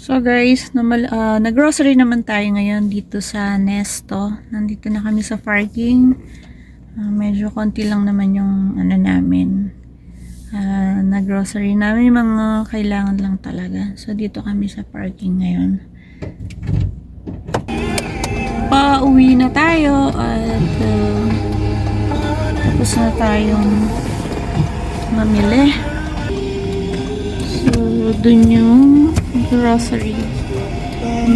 So guys, namal, ah, nag-grocery naman tayo ngayon dito sa Nesto. Nandito na kami sa parking. Ah, medyo konti lang naman yung ano namin. Ah, nag-grocery namin mga kailangan lang talaga. So dito kami sa parking ngayon. Pauwi na tayo at ah, tapos na tayong mamili. So, dun yung grocery.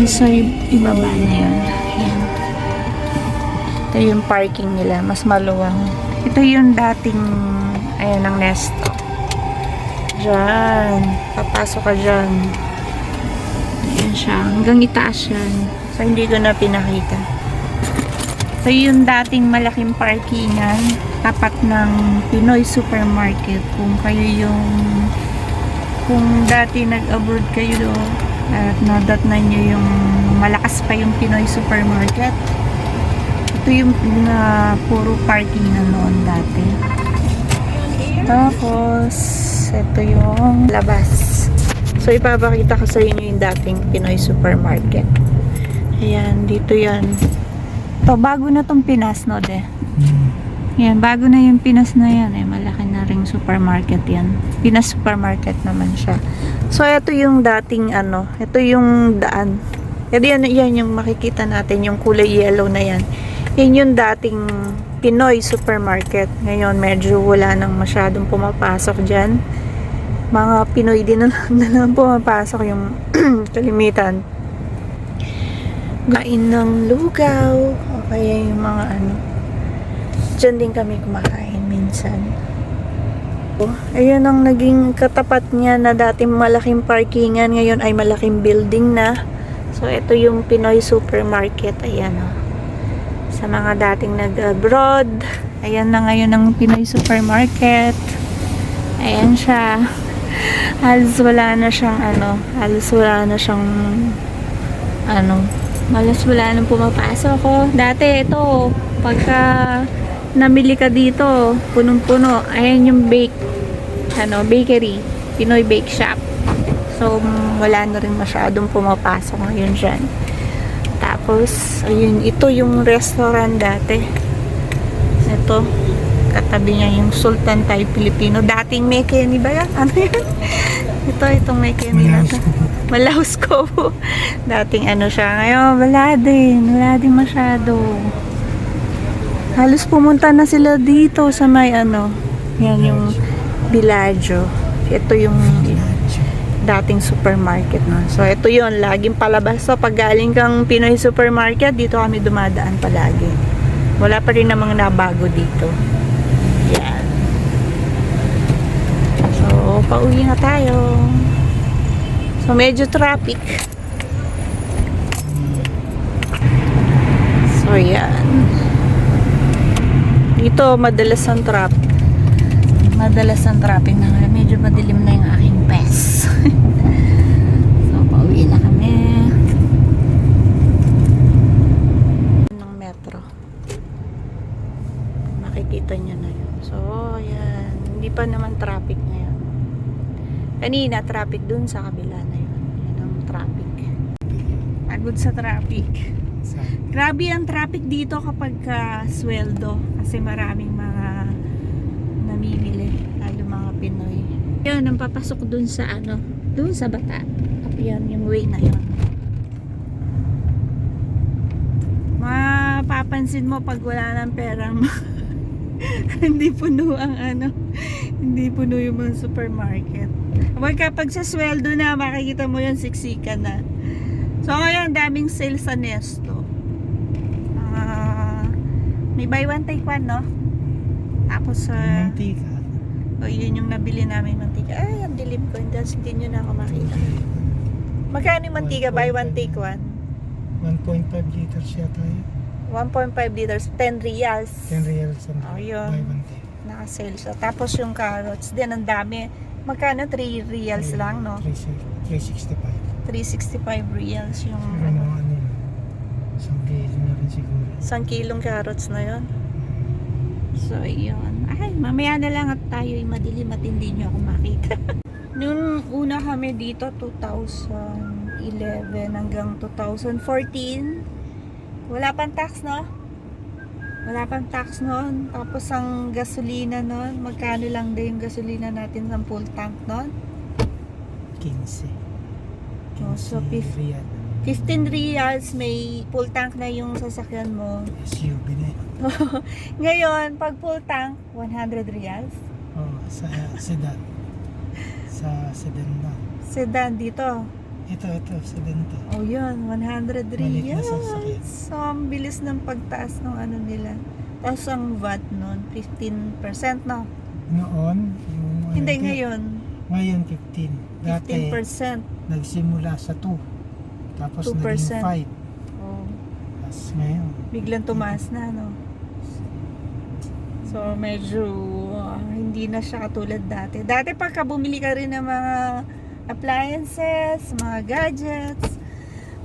Sa ibaba na yun. Yan. Ito yung parking nila. Mas maluwang. Ito yung dating, ayan, ang Nesto. Diyan. Papasok ka dyan. Ayan siya. Hanggang itaas yan. So, hindi ko na pinakita. Ito yung dating malaking parkingan tapat ng Pinoy Supermarket. Kung kayo yung kung dati nag-abroad kayo at nadatnan nyo yung malakas pa yung Pinoy Supermarket ito yung na puro parking na noon dati. Tapos ito yung labas. So ipapakita ko sa inyo yung dating Pinoy Supermarket. Ayan dito yan. To bago na tong Pinas no de yan, bago na yung Pinas na yan eh. Malaki na ring supermarket yan. Pinas supermarket naman siya. So, ito yung dating ano, ito yung daan. Ito yan, yan yung makikita natin, yung kulay yellow na yan. Yan yung dating Pinoy supermarket. Ngayon, medyo wala nang masyadong pumapasok dyan. Mga Pinoy din na, na lang pumapasok yung kalimitan. Kain ng lugaw. O kaya yung mga ano, Diyan din kami kumakain minsan. Oh, ayun ang naging katapat niya na dating malaking parkingan, ngayon ay malaking building na. So, ito yung Pinoy Supermarket. Ayan, oh. Sa mga dating nag-abroad. Ayan na ngayon ang Pinoy Supermarket. Ayan siya. Halos wala na siyang ano, halos wala na siyang ano, malas wala nang pumapasok ko. Dati ito, pagka namili ka dito, punong-puno. Ayan yung bake, ano, bakery. Pinoy Bake Shop. So, wala na rin masyadong pumapasok ngayon dyan. Tapos, ayun, ito yung restaurant dati. Ito, katabi niya yung Sultan Thai Filipino. Dating may Kenny ba yan? Ano yan? ito, itong may Kenny na to. Malaos ko po. Dating ano siya. Ngayon, wala din. Wala din masyado. Halos pumunta na sila dito sa may ano. Yan yung Villaggio. Ito yung dating supermarket no. So ito yon laging palabas. So pag galing kang Pinoy supermarket, dito kami dumadaan palagi. Wala pa rin namang nabago dito. Yan. So pauwi na tayo. So medyo traffic. So yan. Dito, madalas ang traffic. Madalas ang traffic na ngayon. Medyo madilim na yung aking pes. so, pauwi na kami. ng metro. Makikita nyo na yun. So, yan. Hindi pa naman traffic ngayon. Kanina, traffic dun sa kabila na yun. Yan ang traffic. Pagod sa traffic. Grabe ang traffic dito kapag ka sweldo kasi maraming mga namimili lalo mga Pinoy. Yun, ang papasok dun sa ano, dun sa bata. Up yan, yung way na yun. Mapapansin mo pag wala ng perang hindi puno ang ano, hindi puno yung mga supermarket. Kapag sa sweldo na, makikita mo yun, siksikan na. So ngayon, daming sale sa Nesto. Ah, may buy one take one, no? Tapos sa Mantika. o yun yung nabili namin mantika. Ay, ang dilim ko. Hindi, hindi nyo na ako makita. Magkano yung mantika? Buy one take one. 1.5 liters yata yun. 1.5 liters, 10 reals. 10 reals ang Oh, yun. buy one take. Naka-sale siya. Tapos yung carrots din, ang dami. Magkano? 3 reals lang, no? 365. 365 reals yung Siguro ano. mga ano yun. Isang kilo na rin siguro. Isang kilong carrots na yon. So, yun. Ay, mamaya na lang at tayo ay madilim at hindi nyo ako makita. Nung una kami dito, 2011 hanggang 2014, wala pang tax, no? Wala pang tax noon. Tapos ang gasolina noon, magkano lang din yung gasolina natin sa full tank noon? 15. Oh, so 15 fif- riyal. 15 reals, may full tank na yung sasakyan mo. SUV na yun. Ngayon, pag full tank, 100 reals. Oh, sa sedan. Sa sedan na. Sedan dito. Ito, ito, sedan to. Oh, yun. 100 Maliit na reals. sasakyan. So, ang bilis ng pagtaas ng ano nila. Tapos ang VAT nun, 15%, no? Noon, yung... ano, Hindi, ito- ngayon. Ngayon, 15. Dati, 15%. nagsimula sa 2. Tapos 2%. naging 5. Oh, Tapos ngayon, biglang tumaas na, no? So, medyo ah, hindi na siya katulad dati. Dati pagka bumili ka rin ng mga appliances, mga gadgets,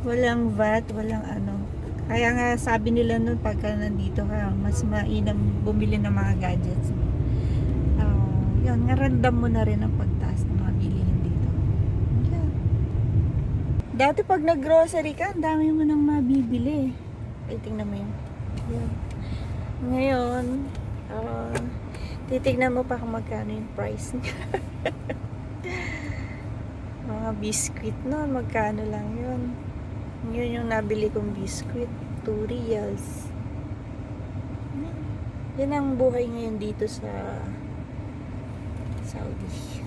walang VAT, walang ano. Kaya nga sabi nila nun pagka nandito ka, mas mainam bumili ng mga gadgets. Ah, yun, nga random mo na rin ang pagtaas ng mga bilihin dito. Yan. Dati pag nag-grocery ka, ang dami mo nang mabibili. Ay, tingnan mo yun. Yan. Ngayon, ah, titignan mo pa kung magkano yung price niya. Mga biscuit noon, magkano lang yun. Yun yung nabili kong biscuit. 2 reals. Yan ang buhay ngayon dito sa Saudi.